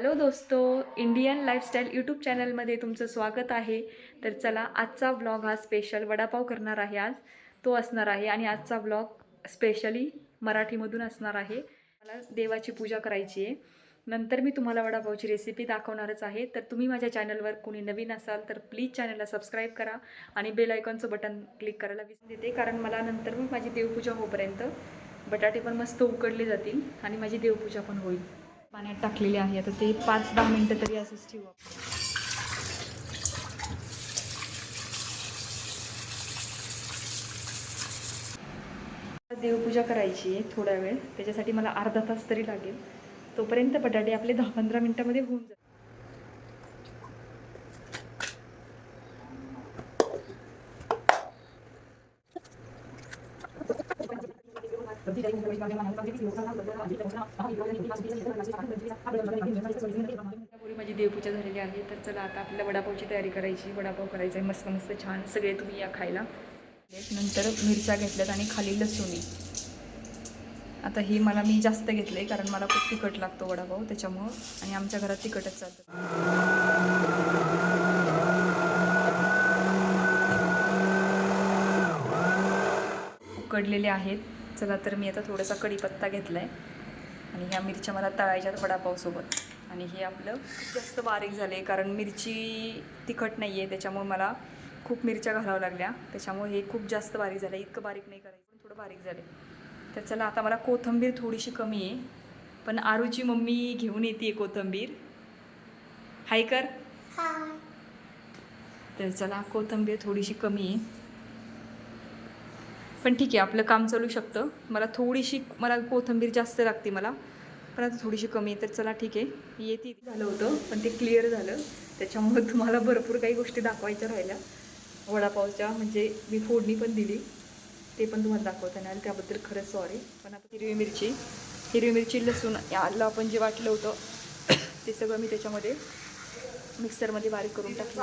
Hello दोस्तो Indian lifestyle YouTube चॅनलमध्ये तुमचं स्वागत आहे. तर चला आजचा ब्लॉग हा स्पेशल वडापाव करणार आहे आज. तो असणार आहे आणि आजचा ब्लॉग स्पेशली मराठीमधून असणार आहे. मला देवाची पूजा करायची आहे. नंतर मी तुम्हाला वडापावची रेसिपी दाखवणारच आहे. तर तुम्ही माझ्या चॅनलवर कोणी नवीन असाल तर प्लीज चॅनलला सबस्क्राईब करा आणि बेल आयकॉनचं बटन क्लिक करायला विसरून देते कारण मला नंतर मग माझी देवपूजा होईपर्यंत बटाटे पण मस्त उकडले जातील आणि माझी देवपूजा पण होईल. पाण्यात टाकलेले आहे. आता ते पाच दहा मिनटं तरी असंच ठेवू आपण. देवपूजा करायची आहे थोडा वेळ. त्याच्यासाठी मला अर्धा तास तरी लागेल. तोपर्यंत बटाटे आपले दहा पंधरा मिनटामध्ये होऊन जातात माझी म्हणजे देवपूजा झालेली आहे तर चला आता आपल्याला वडापावची तयारी करायची वडापाव करायचा आहे मस्त मस्त छान सगळे तुम्ही या खायला. नंतर मिरच्या घेतल्यात आणि खाली लसूणी आता ही मला मी जास्त घेतले कारण मला खूप तिखट लागतो वडापाव त्याच्यामुळं आणि आमच्या घरात तिखटच चालतं. उकडलेले आहेत. चला तर मी आता थोडासा कढीपत्ता घेतला आहे आणि ह्या मिरच्या मला तळायच्यात वडापावसोबत. आणि हे आपलं खूप जास्त बारीक झाले कारण मिरची तिखट नाही आहे त्याच्यामुळे मला खूप मिरच्या घालाव्या लागल्या. त्याच्यामुळे हे खूप जास्त बारीक झालं इतकं बारीक नाही करायचं पण थोडं बारीक झाले तर चला आता मला कोथंबीर थोडीशी कमी आहे. पण आरूची मम्मी घेऊन येते कोथंबीर. हाय कर. तर चला कोथंबीर थोडीशी कमी आहे. पण ठीक आहे आपलं काम चालू शकतं. मला थोडीशी मला कोथंबीर जास्त लागते मला. पण आता थोडीशी कमी आहे तर चला ठीक आहे. येते झालं होतं पण ते क्लिअर झालं. त्याच्यामुळे तुम्हाला भरपूर काही गोष्टी दाखवायच्या राहिल्या. वडापावच्या म्हणजे मी फोडणी पण दिली. ते पण तुम्हाला दाखवता नाही त्याबद्दल खरंच सॉरी पण आता हिरवी मिरची हिरवी मिरची लसूण आलं आपण जे वाटलं होतं ते सगळं मी त्याच्यामध्ये मिक्सरमध्ये बारीक करून टाकलं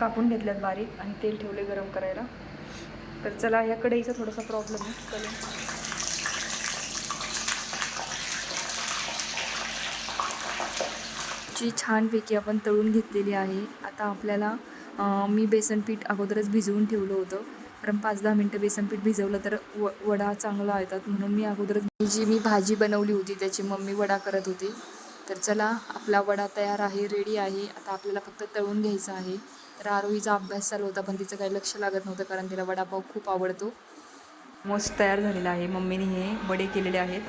कापून घेतल्यात बारीक आणि तेल ठेवले गरम करायला. तर चला या कढईचा थोडासा प्रॉब्लेम आहे. कढई जी छानपैकी आपण तळून घेतलेली आहे आता आपल्याला मी बेसन पीठ अगोदरच भिजवून ठेवलं होतं. कारण पाच दहा मिनटं बेसन पीठ भिजवलं तर व वडा चांगला येतात. म्हणून मी अगोदरच जी मी भाजी बनवली होती त्याची मम्मी वडा करत होती. तर चला आपला वडा तयार आहे रेडी आहे. आता आपल्याला फक्त तळून घ्यायचा आहे. तर आरोहीचा अभ्यास चालू होता पण तिचं काही लक्ष लागत नव्हतं कारण तिला वडापाव खूप आवडतो. मस्त तयार झालेला आहे. मम्मीने हे वडे केलेले आहेत.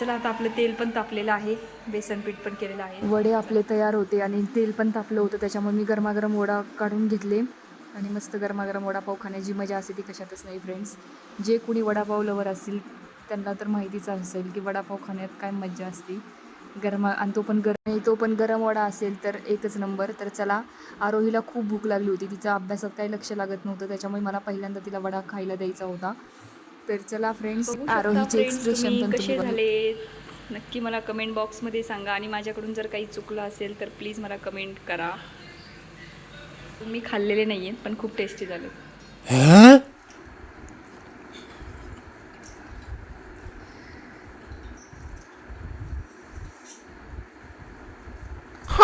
चला आता आपलं तेल पण तापलेलं आहे. बेसन पीठ पण केलेलं आहे. वडे आपले तयार होते आणि तेल पण तापलं होतं त्याच्यामुळे मी गरमागरम वडा काढून घेतले. आणि मस्त गरमागरम वडापाव खाण्याची मजा असते ती कशातच नाही फ्रेंड्स जे कोणी वडापाव लवर असतील त्यांना तर माहितीच असेल की वडापाव खाण्यात काय मजा असते. गरमा आणि तो पण गरम तो पण गरम वडा असेल तर एकच नंबर. तर चला आरोहीला खूप भूक लागली होती तिचा अभ्यासात काही लक्ष लागत नव्हतं त्याच्यामुळे मला पहिल्यांदा तिला वडा खायला द्यायचा होता. तर चला फ्रेंड्स आरोहीचे एक्सप्रेशन पण कसे. झाले? नक्की मला कमेंट बॉक्समध्ये सांगा आणि माझ्याकडून जर काही चुकलं असेल तर प्लीज मला कमेंट करा. मी खाल्लेले नाही आहेत पण खूप टेस्टी झाले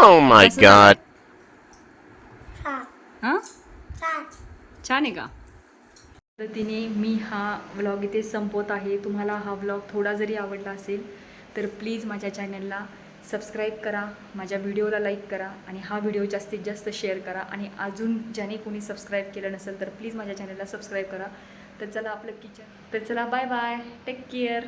Oh my That's god. हां छान आहे का? पद्धतीने मी हा व्लॉग इथे संपवत आहे. तुम्हाला हा व्लॉग थोडा जरी आवडला असेल तर प्लीज माझ्या चॅनलला सबस्क्राईब करा माझ्या व्हिडिओला लाईक करा आणि हा व्हिडिओ जास्तीत जास्त शेअर करा. आणि अजून ज्याने कोणी सबस्क्राईब केलं नसेल तर प्लीज माझ्या चॅनलला सबस्क्राईब करा. तर चला आपलं किचन तर चला बाय बाय टेक केअर